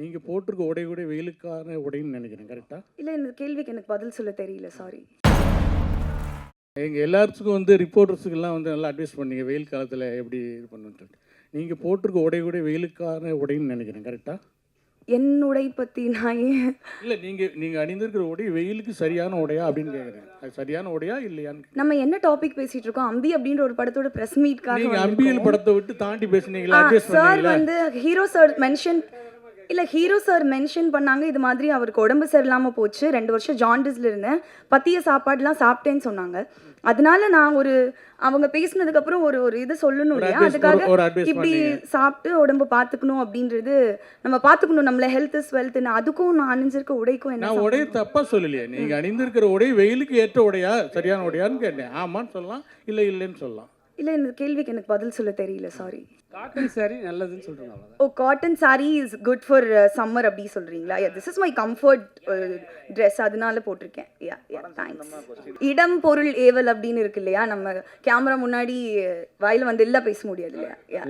நீங்கள் போட்டிருக்க உடை கூட வெயிலுக்கான உடைன்னு நினைக்கிறேன் கரெக்டாக இல்லை இந்த கேள்விக்கு எனக்கு பதில் சொல்ல தெரியல சாரி எங்கள் எல்லாத்துக்கும் வந்து ரிப்போர்ட்டர்ஸுக்கெல்லாம் வந்து நல்லா அட்வைஸ் பண்ணீங்க வெயில் காலத்தில் எப்படி இது பண்ணுன்ட்டு நீங்கள் போட்டிருக்க உடை கூட வெயிலுக்கான உடைன்னு நினைக்கிறேன் கரெக்டாக என் உடை பற்றி நான் ஏன்? இல்லை நீங்கள் நீங்கள் அணிந்திருக்கிற உடை வெயிலுக்கு சரியான உடையா அப்படின்னு கேட்குறேன் அது சரியான உடையா இல்லையான்னு நம்ம என்ன டாபிக் பேசிட்டு இருக்கோம்? அம்பி அப்படின்ற ஒரு படத்தோட பிரஸ் மீட்காக நீங்கள் அம்பியல் படத்தை விட்டு தாண்டி பேசுனீங்களா? சார் வந்து ஹீரோ சார் மென்ஷன் இல்லை ஹீரோ சார் மென்ஷன் பண்ணாங்க இது மாதிரி அவருக்கு உடம்பு சரியில்லாமல் போச்சு. ரெண்டு வருஷம் ஜாண்டிஸ்ல இருந்தேன். பத்திய சாப்பாடுலாம் சாப்பிட்டேன்னு சொன்னாங்க. அதனால நான் ஒரு அவங்க பேசினதுக்கு அப்புறம் ஒரு ஒரு இது சொல்லணும் இல்லையா? அதுக்காக இப்படி. சாப்பிட்டு உடம்பு பார்த்துக்கணும் அப்படின்றது நம்ம பார்த்துக்கணும். நம்மள ஹெல்த் இஸ் வெல்த்னு அதுக்கும் நான் அணிஞ்சிருக்க உடைக்கும் என்ன உடைய தப்பா சொல்லலையே. நீங்க அணிந்திருக்கிற உடை வெயிலுக்கு ஏற்ற உடையா சரியான உடையான்னு கேட்டேன். ஆமான்னு சொல்லலாம் இல்லை இல்லைன்னு சொல்லலாம். இல்லை இந்த கேள்விக்கு எனக்கு பதில் சொல்ல தெரியல சாரி காட்டன் saree நல்லதுன்னு சொல்றாங்க ஓ cotton saree is good for summer அப்படி சொல்றீங்களா? This is my comfort dress அதனால போட்டிருக்கேன். யா யா தேங்க்ஸ் இடம் பொருள் ஏவல் அப்படின்னு இருக்கு இல்லையா? நம்ம கேமரா முன்னாடி வாயில வந்து எல்லாம் பேச முடியாது இல்லையா? யா